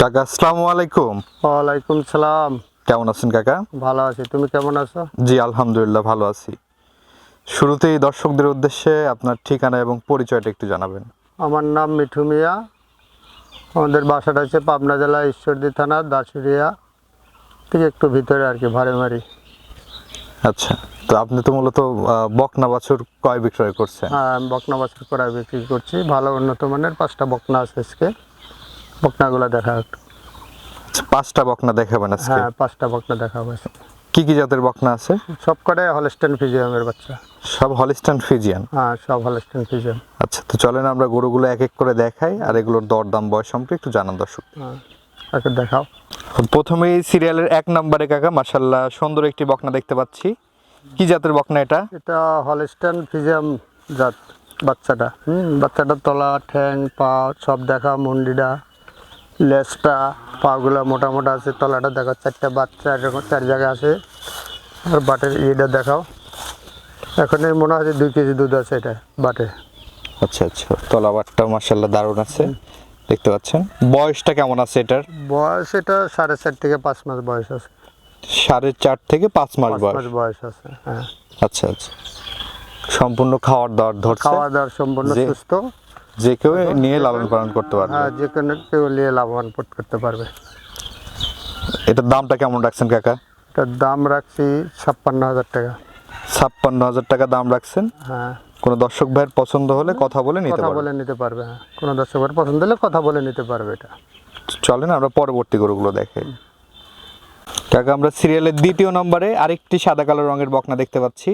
কাকা আসসালামু আলাইকুম। ওয়ালাইকুম সালাম। কেমন আছেন কাকা? ভালো আছি তুমি কেমন আছো? জি আলহামদুলিল্লাহ ভালো আছি। শুরুতেই দর্শকদের উদ্দেশ্যে আপনার ঠিকানা এবং পরিচয়টা একটু জানাবেন। আমার নাম মিঠু মিয়া। আমাদের বাসাটা হচ্ছে পাবনা জেলা ঈশ্বরদী থানা দাসুরিয়া ঠিক একটু ভিতরে আর কি ভাড়েমারি আচ্ছা তো আপনি তো মূলত বকনা বাছুর কয় বিক্রয় করছেন। হ্যাঁ বকনা বাছুর করাই বিক্রি করছি। ভালো উন্নত মানের পাঁচটা বকনা আছে আজকে। বকনাগুলো দেখা পাঁচটা বকনা দেখাবেন আজকে? হ্যাঁ পাঁচটা বকনা দেখাবো। কি কি জাতের বকনা আছে? সব কটাই হলস্টেন ফিজিয়ামের বাচ্চা। সব হলিস্টান ফিজিয়ান হ্যাঁ সব হলস্টেন ফিজিয়াম আচ্ছা তো চলেন আমরা গরুগুলো এক এক করে দেখাই আর এগুলোর দরদাম বয়স সম্পর্কে একটু জানান দর্শক। হ্যাঁ আচ্ছা দেখাও। প্রথমেই সিরিয়ালের এক নম্বরে কাকা মাসাল্লাহ সুন্দর একটি বকনা দেখতে পাচ্ছি। কি জাতের বকনা এটা? এটা হলস্টেন ফিজিয়াম জাত বাচ্চাটা। হুম বাচ্চাটা তলা ঠ্যাং পা সব দেখা মুন্ডিটা। লেজটা পাগুলো মোটা মোটা আছে তলাটা দেখো চারটা বাচ্চা এরকম চার জায়গায় আছে। আর বাটের ইয়েটা দেখাও। এখন এই মনে হয় দুই কেজি দুধ আছে এটা বাটে। আচ্ছা আচ্ছা। তলা বাটটা মাসাল্লাহ দারুণ আছে দেখতে পাচ্ছেন। বয়সটা কেমন আছে এটার? বয়স এটা সাড়ে চার থেকে পাঁচ মাস বয়স আছে। সাড়ে চার থেকে পাঁচ মাস বয়স। বয়স আছে হ্যাঁ। আচ্ছা আচ্ছা। সম্পূর্ণ খাওয়ার দাওয়ার ধরছে। খাওয়া দাওয়ার সম্পূর্ণ সুস্থ। যে কেউ নিয়ে লালন পালন করতে পারবে। হ্যাঁ যে কোনো কেউ নিয়ে লাভবান করতে পারবে। এটার দামটা কেমন রাখছেন কাকা? এটার দাম রাখছি ছাপ্পান্ন হাজার টাকা। ছাপ্পান্ন হাজার টাকা দাম রাখছেন? হ্যাঁ। কোনো দর্শক ভাইয়ের পছন্দ হলে কথা বলে নিতে কথা বলে নিতে পারবে হ্যাঁ। কোনো দর্শকের পছন্দ হলে কথা বলে নিতে পারবে এটা। চলেন আমরা পরবর্তী গরুগুলো দেখে কাকা আমরা সিরিয়ালের দ্বিতীয় নম্বরে আরেকটি সাদা কালো রঙের বকনা দেখতে পাচ্ছি।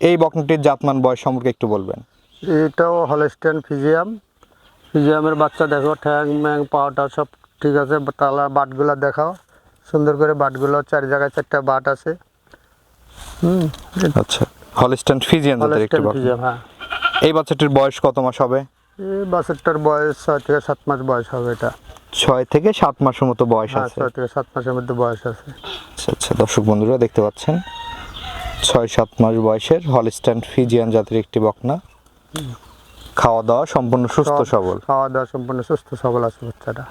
এই বকনাটির জাতমান বয়স সম্পর্কে একটু বলবেন। এটাও হলস্টেন ফিজিয়াম ফিজিয়ামের বাচ্চা দেখো ঠ্যাং ম্যাং পাওয়াটা সব ঠিক আছে তালা বাটগুলো দেখাও। সুন্দর করে বাটগুলো চার জায়গায় চারটা বাট আছে। হুম আচ্ছা হলিস্টান ফিজিয়ান জাতের একটি ফিজিয়াম হ্যাঁ। এই বাচ্চাটির বয়স কত মাস হবে? এই বাছুরটার বয়স ছয় থেকে সাত মাস বয়স হবে এটা। ছয় থেকে সাত মাসের মতো বয়স হ্যাঁ আছে। ছয় থেকে সাত মাসের মধ্যে বয়স আছে। আচ্ছা আচ্ছা দর্শক বন্ধুরা দেখতে পাচ্ছেন। ছয় সাত মাস বয়সের হলিস্টান ফিজিয়ান জাতের একটি বকনা। খাওয়া দাওয়া সম্পূর্ণ সুস্থ সবল। খাওয়া দাওয়া সম্পূর্ণ সুস্থ সবল আছে বাচ্চাটা।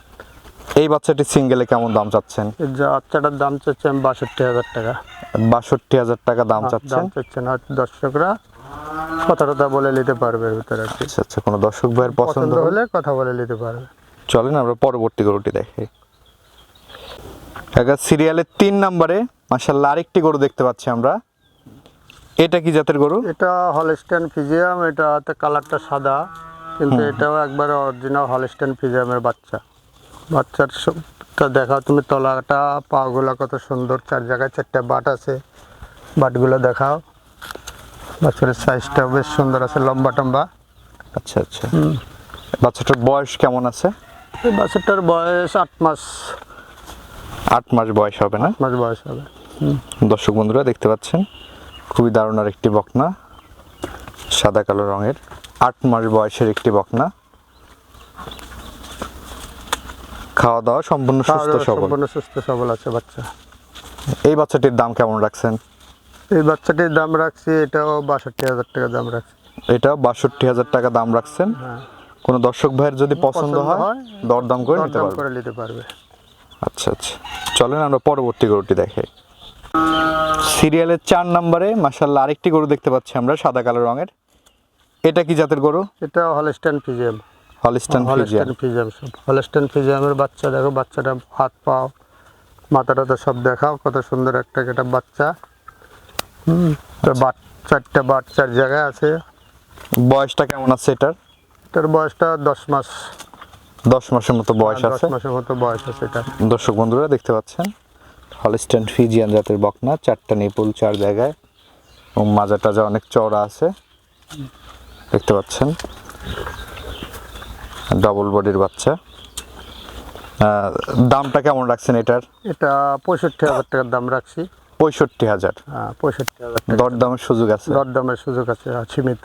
এই বাচ্চাটি সিঙ্গেলে কেমন দাম চাচ্ছেন? বাচ্চাটার দাম চাচ্ছে আমি বাষট্টি হাজার টাকা। বাষট্টি হাজার টাকা দাম হ্যাঁ, চাচ্ছেন? দাম চাচ্ছেন হয়তো দর্শকরা কথা টথা বলে নিতে পারবে এর ভিতরে। আচ্ছা আচ্ছা কোনো দর্শক ভাইয়ের পছন্দ হলে? কথা বলে নিতে পারবে। চলেন আমরা পরবর্তী গরুটি দেখি। কাকা সিরিয়ালের তিন নম্বরে মাসাল্লাহ আরেকটি গরু দেখতে পাচ্ছি আমরা। এটা কি জাতের গরু? এটা হলস্টেন ফিজিয়াম এটা কালারটা সাদা কিন্তু এটাও একবার অরিজিনাল হলস্টেন ফিজিয়ামের বাচ্চা। বাচ্চার সবটা দেখাও তুমি তলাটা পাগুলো কত সুন্দর চার জায়গায় চারটা বাট আছে। বাটগুলো দেখাও। বাচ্চার সাইজটা বেশ সুন্দর আছে লম্বা টম্বা। আচ্ছা আচ্ছা। বাচ্চাটার বয়স কেমন আছে? বাচ্চাটার বয়স আট মাস। আট মাস বয়স হবে না? মাস বয়স হবে। দর্শক বন্ধুরা দেখতে পাচ্ছেন? খুবই দারুণ আর একটি বকনা সাদা কালো রঙের আট মাস বয়সের একটি বকনা। খাওয়া দাওয়া সম্পূর্ণ সুস্থ সবল। সম্পূর্ণ সুস্থ সবল আছে বাচ্চা। এই বাচ্চাটির দাম কেমন রাখছেন? এই বাচ্চাটির দাম রাখছি এটাও বাষট্টি হাজার টাকা দাম রাখছি। এটা বাষট্টি হাজার টাকা দাম রাখছেন। হ্যাঁ। কোনো দর্শক ভাইয়ের যদি পছন্দ হয় দরদাম করে নিতে পারবে। করে নিতে পারবে। আচ্ছা আচ্ছা। চলেন আমরা পরবর্তী গরুটি দেখাই। সিরিয়ালের চার নম্বরে মাসাল্লাহ আরেকটি গরু দেখতে পাচ্ছি আমরা সাদা কালো রঙের। এটা কি জাতের গরু? এটা Holstein Friesian Holstein Friesian Holstein Friesian সব। হলস্টেন ফিজিয়ামের বাচ্চা দেখো বাচ্চাটা হাত পাও মাথা টাথা সব দেখাও কত সুন্দর একটা একটা বাচ্চা। হুম তো চারটা বাট চার জায়গায় আছে। বয়সটা কেমন আছে এটার? এটার বয়সটা দশ মাস। দশ মাসের মতো বয়স দশ মাসের মতো বয়স আছে এটা দর্শক বন্ধুরা দেখতে পাচ্ছেন? হলিস্টান ফিজিয়ান জাতের বকনা চারটা নিপুল চার জায়গায়। এবং মাজা টাজা অনেক চওড়া আছে। দেখতে পাচ্ছেন। ডাবল বডির বাচ্চা। দামটা কেমন রাখছেন এটার? এটা পঁয়ষট্টি হাজার টাকার দাম রাখছি। পঁয়ষট্টি হাজার। হ্যাঁ পঁয়ষট্টি হাজার দরদামের সুযোগ আছে। দরদামের সুযোগ আছে সীমিত।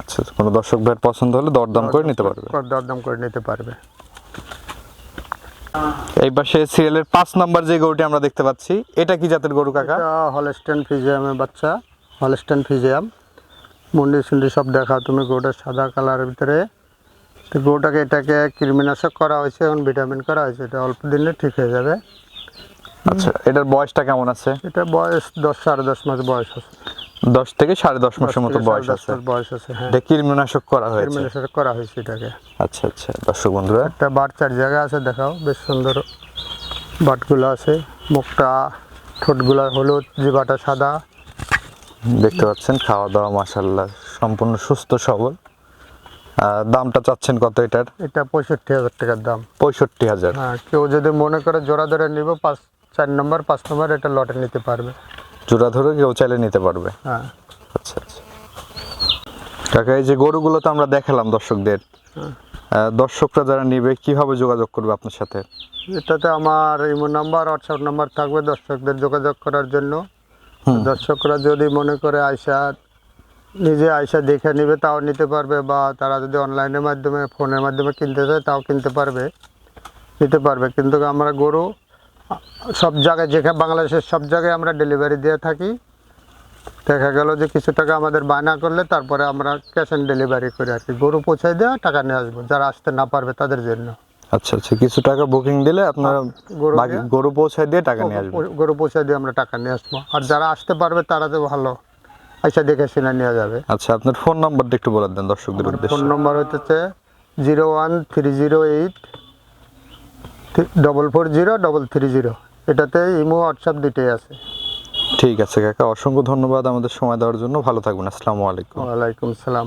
আচ্ছা কোনো দর্শক ভাইয়ের পছন্দ হলে দরদাম করে নিতে পারবে। দরদাম করে নিতে পারবে। এই পাশে সিরিয়ালের পাঁচ নাম্বার যে গরুটি আমরা দেখতে পাচ্ছি এটা কি জাতের গরু কাকা? হলস্টেন ফিজিয়ামের বাচ্চা হলস্টেন ফিজিয়াম। মুন্ডি সুন্ডি সব দেখা তুমি গোটা সাদা কালারের ভিতরে। তো গরুটাকে এটাকে কৃমিনাশক করা হয়েছে এবং ভিটামিন করা হয়েছে এটা অল্প দিনে ঠিক হয়ে যাবে। আচ্ছা এটার বয়সটা কেমন আছে? এটা বয়স দশ সাড়ে দশ মাস বয়স আছে। দশ থেকে সাড়ে দশ মাসের মতো বয়স আছে। বয়স আছে হ্যাঁ। এটা কীটনাশক করা হয়েছে। কৃমিনাশক করা হয়েছে এটাকে। আচ্ছা আচ্ছা। দর্শক বন্ধুরা। একটা বাট চার জায়গা আছে দেখাও। বেশ সুন্দর বাটগুলো আছে। মুখটা ঠোঁটগুলো হলুদ জিবাটা সাদা। দেখতে পাচ্ছেন খাওয়া দাওয়া মাসাল্লাহ সম্পূর্ণ সুস্থ সবল। দামটা চাচ্ছেন কত এটার? এটা পঁয়ষট্টি হাজার টাকার দাম। পঁয়ষট্টি হাজার। হ্যাঁ কেউ যদি মনে করে জোড়া ধরে নিব পাঁচ চার নম্বর পাঁচ নম্বর এটা লটে নিতে পারবে। জোড়া ধরে কেউ চাইলে নিতে পারবে। হ্যাঁ। আচ্ছা আচ্ছা। কাকা এই যে গরুগুলো তো আমরা দেখালাম দর্শকদের। আহ, দর্শকরা যারা নিবে কীভাবে যোগাযোগ করবে আপনার সাথে? এটাতে আমার ইমো নাম্বার হোয়াটসঅ্যাপ নাম্বার থাকবে দর্শকদের যোগাযোগ করার জন্য। দর্শকরা যদি মনে করে আয়সা নিজে আয়সা দেখে নিবে তাও নিতে পারবে বা তারা যদি অনলাইনের মাধ্যমে ফোনের মাধ্যমে কিনতে চায় তাও কিনতে পারবে। নিতে পারবে। কিন্তু আমরা গরু সব জায়গায় যেখানে বাংলাদেশের সব জায়গায় আমরা ডেলিভারি দিয়ে থাকি। দেখা গেল যে কিছু টাকা আমাদের বায়না করলে তারপরে আমরা ক্যাশ অন ডেলিভারি করি আর কি। গরু পৌঁছায় দেওয়া টাকা নিয়ে আসব যারা আসতে না পারবে তাদের জন্য। আচ্ছা আচ্ছা কিছু টাকা বুকিং দিলে আপনারা গরু গরু পৌঁছায় দিয়ে টাকা নিয়ে আসবেন। গরু পৌঁছে দিয়ে আমরা টাকা নিয়ে আসব। আর যারা আসতে পারবে তারা তো ভালো। আইসা দেখে শুনে নেওয়া যাবে। আচ্ছা আপনার ফোন নাম্বারটা একটু বলে দেন দর্শকদের উদ্দেশ্যে। ফোন নম্বর হচ্ছে zero one three zero eight double four zero double three zero এটাতে ইমো হোয়াটসঅ্যাপ দুটোই আছে। ঠিক আছে কাকা অসংখ্য ধন্যবাদ আমাদের সময় দেওয়ার জন্য। ভালো থাকবেন আসসালামু আলাইকুম। ওয়ালাইকুম সালাম